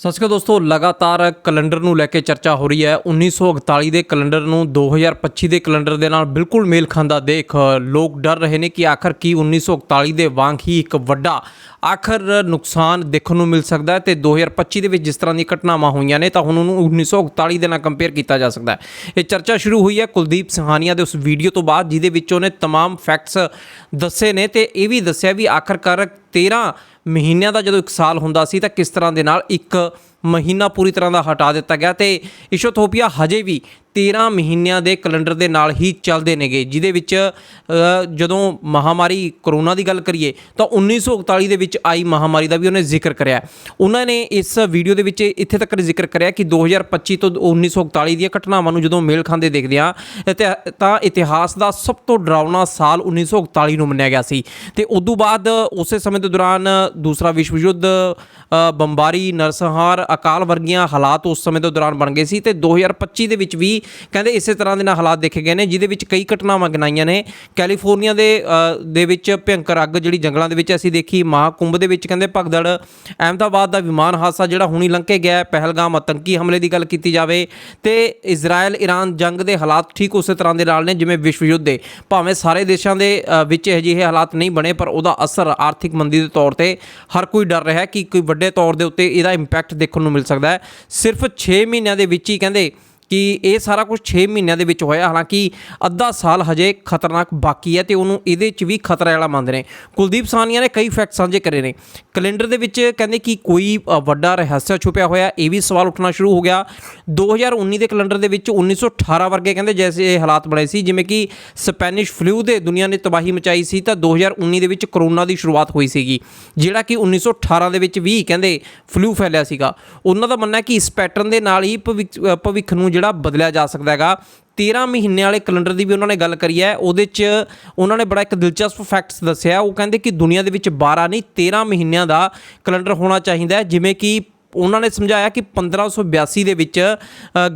ਸਤਿ ਸ਼੍ਰੀ ਅਕਾਲ ਦੋਸਤੋ ਲਗਾਤਾਰ ਕੈਲੰਡਰ ਨੂੰ ਲੈ ਕੇ ਚਰਚਾ ਹੋ ਰਹੀ ਹੈ 1941 ਦੇ ਕੈਲੰਡਰ ਨੂੰ 2025 ਦੇ ਕੈਲੰਡਰ ਦੇ ਨਾਲ ਬਿਲਕੁਲ ਮੇਲ ਖਾਂਦਾ ਦੇਖ ਲੋਕ ਡਰ ਰਹੇ ਨੇ ਕਿ ਆਖਰ ਕੀ 1941 ਦੇ ਵਾਂਗ ਹੀ ਇੱਕ ਵੱਡਾ ਆਖਰ ਨੁਕਸਾਨ ਦੇਖਣ ਨੂੰ ਮਿਲ ਸਕਦਾ ਹੈ ਤੇ 2025 ਦੇ ਵਿੱਚ ਜਿਸ ਤਰ੍ਹਾਂ ਦੀਆਂ ਘਟਨਾਵਾਂ ਹੋਈਆਂ ਨੇ ਤਾਂ ਹੁਣ ਉਹਨੂੰ 1941 ਦੇ ਨਾਲ ਕੰਪੇਅਰ ਕੀਤਾ ਜਾ ਸਕਦਾ ਹੈ ਇਹ ਚਰਚਾ ਸ਼ੁਰੂ ਹੋਈ ਹੈ ਕੁਲਦੀਪ ਸਿੰਘਾਨੀਆ ਦੇ ਉਸ ਵੀਡੀਓ ਤੋਂ ਬਾਅਦ ਜਿਹਦੇ ਵਿੱਚ ਉਹਨੇ तमाम ਫੈਕਟਸ ਦੱਸੇ ਨੇ ਤੇ ਇਹ ਵੀ ਦੱਸਿਆ ਵੀ ਆਖਰਕਾਰ 13 ਮਹੀਨਿਆਂ ਦਾ ਜਦੋਂ ਇੱਕ ਸਾਲ ਹੁੰਦਾ ਸੀ ਤਾਂ ਕਿਸ ਤਰ੍ਹਾਂ ਦੇ ਨਾਲ ਇੱਕ ਮਹੀਨਾ ਪੂਰੀ ਤਰ੍ਹਾਂ ਦਾ ਹਟਾ ਦਿੱਤਾ ਗਿਆ ਤੇ ਇਸ਼ੋਥੋਪੀਆ ਹਜੇ ਵੀ 13 ਮਹੀਨਿਆਂ ਦੇ ਕੈਲੰਡਰ ਦੇ ਨਾਲ ਹੀ ਚੱਲਦੇ ਨੇਗੇ, ਜਿਹਦੇ ਵਿੱਚ ਜਦੋਂ ਮਹਾਮਾਰੀ ਕਰੋਨਾ ਦੀ ਗੱਲ ਕਰੀਏ, ਤਾਂ 1941 ਦੇ ਵਿੱਚ ਆਈ ਮਹਾਮਾਰੀ ਦਾ ਵੀ ਉਹਨੇ ਜ਼ਿਕਰ ਕਰਿਆ। ਉਹਨਾਂ ਨੇ ਇਸ ਵੀਡੀਓ ਦੇ ਵਿੱਚ ਇੱਥੇ ਤੱਕ ਜ਼ਿਕਰ ਕਰਿਆ ਕਿ 2025 ਤੋਂ 1941 ਦੀਆਂ ਘਟਨਾਵਾਂ ਨੂੰ ਜਦੋਂ ਮੇਲ ਖਾਂਦੇ ਦੇਖਦੇ ਆ ਤਾਂ ਇਤਿਹਾਸ ਦਾ ਸਭ ਤੋਂ ਡਰਾਵਨਾ ਸਾਲ 1941 ਨੂੰ ਮੰਨਿਆ ਗਿਆ ਸੀ। ਤੇ ਤੋਂ ਬਾਅਦ ਉਸੇ ਸਮੇਂ ਦੇ ਦੌਰਾਨ ਦੂਸਰਾ ਵਿਸ਼ਵ ਯੁੱਧ ਬੰਬਾਰੀ, ਨਰਸੰਹਾਰ, ਅਕਾਲ ਵਰਗੀਆਂ ਹਾਲਾਤ ਉਸ ਸਮੇਂ ਦੇ ਦੌਰਾਨ ਬਣ ਗਏ ਸੀ। ਤੇ 2025 ਦੇ ਵਿੱਚ ਵੀ ਕਹਿੰਦੇ ਇਸੇ ਤਰ੍ਹਾਂ ਦੇ ਨਾਲ ਹਾਲਾਤ ਦੇਖੇ ਗਏ ਨੇ ਜਿਹਦੇ ਵਿੱਚ ਕਈ ਘਟਨਾਵਾਂ ਗਿਣਾਈਆਂ ਨੇ। ਕੈਲੀਫੋਰਨੀਆ ਦੇ ਦੇ ਵਿੱਚ ਭਿਅੰਕਰ ਅੱਗ ਜਿਹੜੀ ਜੰਗਲਾਂ ਦੇ ਵਿੱਚ ਅਸੀਂ ਦੇਖੀ ਮਹਾਕੁੰਭ ਦੇ ਵਿੱਚ ਕਹਿੰਦੇ ਭਗਦੜ ਅਹਿਮਦਾਬਾਦ ਦਾ ਵਿਮਾਨ ਹਾਦਸਾ ਜਿਹੜਾ ਹੁਣੀ ਲੰਘ ਕੇ ਗਿਆ ਪਹਿਲਗਾਮ ਆਤੰਕੀ ਹਮਲੇ ਦੀ ਗੱਲ ਕੀਤੀ ਜਾਵੇ ਤੇ ਇਜ਼ਰਾਈਲ ਈਰਾਨ ਜੰਗ ਦੇ ਹਾਲਾਤ ਠੀਕ ਉਸੇ ਤਰ੍ਹਾਂ ਦੇ ਨਾਲ ਨੇ ਜਿਵੇਂ ਵਿਸ਼ਵ ਯੁੱਧ ਦੇ। ਭਾਵੇਂ ਸਾਰੇ ਦੇਸ਼ਾਂ ਦੇ ਅ, ਵਿੱਚ ਅਜਿਹੇ ਹਾਲਾਤ ਨਹੀਂ ਬਣੇ ਪਰ ਉਹਦਾ ਅਸਰ ਆਰਥਿਕ ਮੰਦੀ ਦੇ ਤੌਰ ਤੇ ਹਰ ਕੋਈ ਡਰ ਰਿਹਾ ਕਿ ਕੋਈ ਵੱਡੇ ਤੌਰ ਦੇ ਉੱਤੇ ਇਹਦਾ ਇੰਪੈਕਟ ਦੇਖਣ ਨੂੰ ਮਿਲ ਸਕਦਾ ਹੈ। ਸਿਰਫ 6 ਮਹੀਨਿਆਂ ਦੇ ਵਿੱਚ ਹੀ ਕਹਿੰਦੇ ਕਿ ਇਹ ਸਾਰਾ ਕੁਝ 6 ਮਹੀਨਿਆਂ ਦੇ ਵਿੱਚ ਹੋਇਆ। ਹਾਲਾਂਕਿ ਅੱਧਾ ਸਾਲ ਹਜੇ ਖਤਰਨਾਕ ਬਾਕੀ ਹੈ ਤੇ ਉਹਨੂੰ ਇਹਦੇ 'ਚ ਵੀ ਖਤਰਾ ਵਾਲਾ ਮੰਨਦੇ ਨੇ। ਕੁਲਦੀਪ ਸਾਨੀਆ ਨੇ ਕਈ ਫੈਕਟ ਸਾਂਝੇ ਕਰੇ ਨੇ। ਕੈਲੰਡਰ ਦੇ ਵਿੱਚ ਕਹਿੰਦੇ ਕਿ ਕੋਈ ਵੱਡਾ ਰਹੱਸ ਛੁਪਿਆ ਹੋਇਆ। ਇਹ ਵੀ ਸਵਾਲ ਉੱਠਣਾ ਸ਼ੁਰੂ ਹੋ ਗਿਆ। 2019 ਦੇ ਕੈਲੰਡਰ ਦੇ ਵਿੱਚ 1918 ਵਰਗੇ ਕਹਿੰਦੇ ਜੈਸੇ ਹਾਲਾਤ ਬਣੇ ਸੀ, ਜਿਵੇਂ ਕਿ ਸਪੈਨਿਸ਼ ਫਲੂ ਦੇ ਦੁਨੀਆ ਨੇ ਤਬਾਹੀ ਮਚਾਈ ਸੀ ਤਾਂ 2019 ਦੇ ਵਿੱਚ ਕਰੋਨਾ ਦੀ ਸ਼ੁਰੂਆਤ ਹੋਈ ਸੀਗੀ, ਜਿਹੜਾ ਕਿ 1918 ਦੇ ਵਿੱਚ ਵੀ ਕਹਿੰਦੇ ਫਲੂ ਫੈਲਿਆ ਸੀਗਾ। ਉਹਨਾਂ ਦਾ ਮੰਨਣਾ ਹੈ ਕਿ ਇਸ ਪੈਟਰਨ ਦੇ ਨਾਲ ਹੀ ਭਵਿੱਖ ਭਵਿੱਖ ਨੂੰ ਜਿਹੜਾ ਬਦਲਿਆ ਜਾ ਸਕਦਾ ਹੈਗਾ। 13 ਮਹੀਨੇ ਵਾਲੇ ਕੈਲੰਡਰ ਦੀ ਵੀ ਉਹਨਾਂ ਨੇ ਗੱਲ ਕਰੀ ਹੈ। ਉਹਦੇ 'ਚ ਉਹਨਾਂ ਨੇ ਬੜਾ ਇੱਕ ਦਿਲਚਸਪ ਫੈਕਟਸ ਦੱਸਿਆ। ਉਹ ਕਹਿੰਦੇ ਕਿ ਦੁਨੀਆ ਦੇ ਵਿੱਚ 12 ਨਹੀਂ 13 ਮਹੀਨਿਆਂ ਦਾ ਕੈਲੰਡਰ ਹੋਣਾ ਚਾਹੀਦਾ ਹੈ। ਜਿਵੇਂ ਕਿ ਉਹਨਾਂ ਨੇ ਸਮਝਾਇਆ ਕਿ 1582 ਦੇ ਵਿੱਚ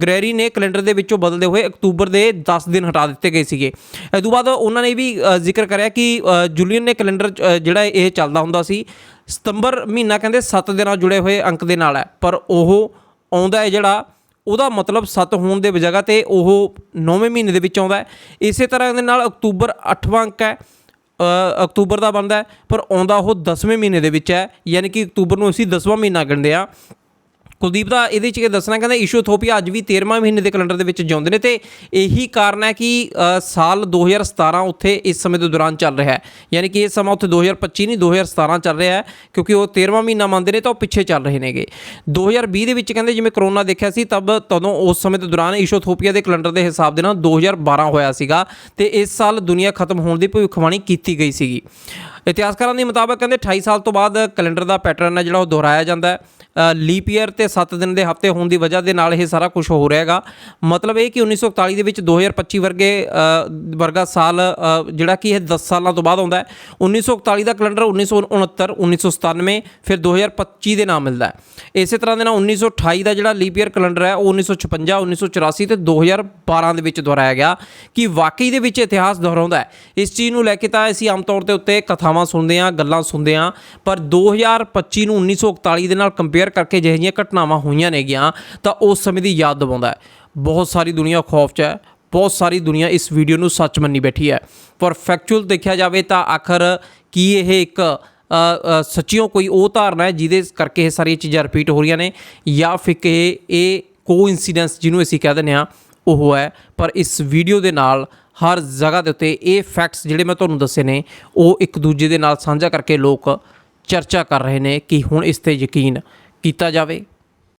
ਗ੍ਰੈਰੀ ਨੇ ਕੈਲੰਡਰ ਦੇ ਵਿੱਚੋਂ ਬਦਲਦੇ ਹੋਏ ਅਕਤੂਬਰ ਦੇ 10 ਦਿਨ ਹਟਾ ਦਿੱਤੇ ਗਏ ਸੀਗੇ। ਇਸ ਤੋਂ ਬਾਅਦ ਉਹਨਾਂ ਨੇ ਵੀ ਜ਼ਿਕਰ ਕਰਿਆ ਕਿ ਜੂਲੀਅਨ ਨੇ ਕੈਲੰਡਰ ਜਿਹੜਾ ਇਹ ਚੱਲਦਾ ਹੁੰਦਾ ਸੀ, ਸਤੰਬਰ ਮਹੀਨਾ ਕਹਿੰਦੇ 7 ਨਾਲ ਜੁੜੇ ਹੋਏ ਅੰਕ ਦੇ ਨਾਲ ਹੈ। ਪਰ ਉਹ ਆਉਂਦਾ ਹੈ ਜਿਹੜਾ ਉਹਦਾ ਮਤਲਬ 7 ਹੋਣ ਦੇ ਵਜ੍ਹਾ ਤੇ ਉਹ 9ਵੇਂ ਮਹੀਨੇ ਦੇ ਵਿੱਚ ਆਉਂਦਾ ਹੈ। ਇਸੇ ਤਰ੍ਹਾਂ ਦੇ ਨਾਲ ਅਕਤੂਬਰ 8ਵਾਂ ਅੰਕ ਹੈ। ਅਕਤੂਬਰ ਦਾ ਬਣਦਾ ਪਰ ਆਉਂਦਾ ਉਹ 10ਵੇਂ ਮਹੀਨੇ ਦੇ ਵਿੱਚ ਹੈ। ਯਾਨੀ ਕਿ ਅਕਤੂਬਰ ਨੂੰ ਅਸੀਂ 10ਵਾਂ ਮਹੀਨਾ ਗਿਣਦੇ ਆ ਕੁਲਦੀਪ ਦਾ ਇਹਦੇ ਚ ਇਹ ਦੱਸਣਾ ਕਹਿੰਦਾ ਇਸ਼ੂਥੋਪੀਆ ਅੱਜ ਵੀ 13ਵਾਂ ਮਹੀਨੇ ਦੇ ਕੈਲੰਡਰ ਦੇ ਵਿੱਚ ਜਿਉਂਦੇ ਨੇ ਤੇ ਇਹੀ ਕਾਰਨ ਹੈ ਕਿ ਅ, ਸਾਲ 2017 ਉੱਥੇ ਇਸ ਸਮੇਂ ਦੇ ਦੌਰਾਨ ਚੱਲ ਰਿਹਾ ਹੈ। ਯਾਨੀ ਕਿ ਇਹ ਸਮਾਂ ਉੱਥੇ 2025 ਨਹੀਂ 2017 ਚੱਲ ਰਿਹਾ ਹੈ ਕਿਉਂਕਿ ਉਹ 13ਵਾਂ ਮਹੀਨਾ ਮੰਨਦੇ ਨੇ ਤਾਂ ਉਹ ਪਿੱਛੇ ਚੱਲ ਰਹੇ ਨੇਗੇ। 2020 ਦੇ ਵਿੱਚ ਕਹਿੰਦੇ ਜਿਵੇਂ ਕਰੋਨਾ ਦੇਖਿਆ ਸੀ ਤਬ ਤਦੋਂ ਉਸ ਸਮੇਂ ਦੇ ਦੌਰਾਨ ਇਸ਼ੂਥੋਪੀਆ ਦੇ ਕੈਲੰਡਰ ਦੇ ਹਿਸਾਬ ਦੇ ਨਾਲ 2012 ਹੋਇਆ ਸੀਗਾ ਤੇ ਇਸ ਸਾਲ ਦੁਨੀਆ ਖਤਮ ਹੋਣ ਦੀ ਭਵਿੱਖਬਾਣੀ ਕੀਤੀ ਗਈ ਸੀਗੀ। ਇਤਿਹਾਸਕਾਰਾਂ ਦੇ ਮੁਤਾਬਕ ਕਹਿੰਦੇ 28 ਸਾਲ ਤੋਂ ਬਾਅਦ ਕੈਲੰਡਰ ਦਾ ਪੈਟਰਨ ਹੈ ਜਿਹੜਾ ਉਹ ਦੁਹਰਾਇਆ ਜਾਂਦਾ ਹੈ। ਲੀਪ ਈਅਰ ਤੇ 7 ਦਿਨ ਦੇ ਹਫ਼ਤੇ ਹੋਣ ਦੀ ਵਜ੍ਹਾ ਦੇ ਨਾਲ ਇਹ ਸਾਰਾ ਕੁਝ ਹੋ ਰਿਹਾ ਹੈਗਾ। ਮਤਲਬ ਇਹ ਕਿ 1941 ਦੇ ਵਿੱਚ 2025 ਵਰਗੇ ਵਰਗਾ ਸਾਲ ਜਿਹੜਾ ਕਿ ਇਹ 10 ਸਾਲਾਂ ਤੋਂ ਬਾਅਦ ਆਉਂਦਾ ਹੈ। 1941 ਦਾ ਕੈਲੰਡਰ 1969 1997 ਫਿਰ 2025 ਦੇ ਨਾਮ ਮਿਲਦਾ ਹੈ। ਇਸੇ ਤਰ੍ਹਾਂ ਦੇ ਨਾਲ 1928 ਦਾ ਜਿਹੜਾ ਲੀਪ ਈਅਰ ਕੈਲੰਡਰ ਹੈ, ਉਹ 1956 1984 ਤੇ 2012 ਦੇ ਵਿੱਚ ਦੁਹਰਾਇਆ ਗਿਆ ਕਿ ਵਾਕਈ ਦੇ ਵਿੱਚ ਇਤਿਹਾਸ ਦੁਹਰਾਉਂਦਾ ਹੈ। ਇਸ ਚੀਜ਼ ਨੂੰ ਲੈ ਕੇ ਤਾਂ ਅਸੀਂ ਆਮ ਤੌਰ ਤੇ ਉੱਤੇ ਕਥਾਵਾਂ ਸੁਣਦੇ ਹਾਂ ਗੱਲਾਂ ਸੁਣਦੇ ਹਾਂ। ਪਰ 2025 ਨੂੰ 1941 ਦੇ ਨਾਲ ਕੰਪੇਅਰ ਕਰਕੇ ਜਿਹੋ ਜਿਹੀਆਂ ਘਟਨਾਵਾਂ ਹੋਈਆਂ ਨੇਗੀਆਂ ਤਾਂ ਉਸ ਸਮੇਂ ਦੀ ਯਾਦ ਦਿਵਾਉਂਦਾ ਹੈ। ਬਹੁਤ ਸਾਰੀ ਦੁਨੀਆ ਖੌਫ 'ਚ ਹੈ ਬਹੁਤ ਸਾਰੀ ਦੁਨੀਆ ਇਸ ਵੀਡੀਓ ਨੂੰ ਸੱਚ ਮੰਨੀ ਬੈਠੀ ਹੈ। ਪਰ ਫੈਕਚੁਅਲ ਦੇਖਿਆ ਜਾਵੇ ਤਾਂ ਆਖਰ ਕੀ ਇਹ ਇੱਕ ਅ, ਸੱਚੀਓ ਕੋਈ ਉਹ ਧਾਰਨਾ ਹੈ ਜਿਹਦੇ ਕਰਕੇ ਇਹ ਸਾਰੀਆਂ ਚੀਜ਼ਾਂ ਰਿਪੀਟ ਹੋ ਰਹੀਆਂ ਨੇ ਜਾਂ ਫਿਰ ਇਹ ਕੋਇਨਸੀਡੈਂਸ ਜਿਹਨੂੰ ਅਸੀਂ ਕਹਿ ਦਿੰਦੇ ਹਾਂ ਉਹ ਹੈ। ਪਰ ਇਸ ਵੀਡੀਓ ਦੇ ਨਾਲ ਹਰ ਜਗ੍ਹਾ ਦੇ ਉੱਤੇ ਇਹ ਫੈਕਟਸ ਜਿਹੜੇ ਮੈਂ ਤੁਹਾਨੂੰ ਦੱਸੇ ਨੇ, ਉਹ ਇੱਕ ਦੂਜੇ ਦੇ ਨਾਲ ਸਾਂਝਾ ਕਰਕੇ ਲੋਕ ਚਰਚਾ ਕਰ ਰਹੇ ਨੇ ਕਿ ਹੁਣ ਇਸ ਤੇ ਯਕੀਨ ਕੀਤਾ ਜਾਵੇ।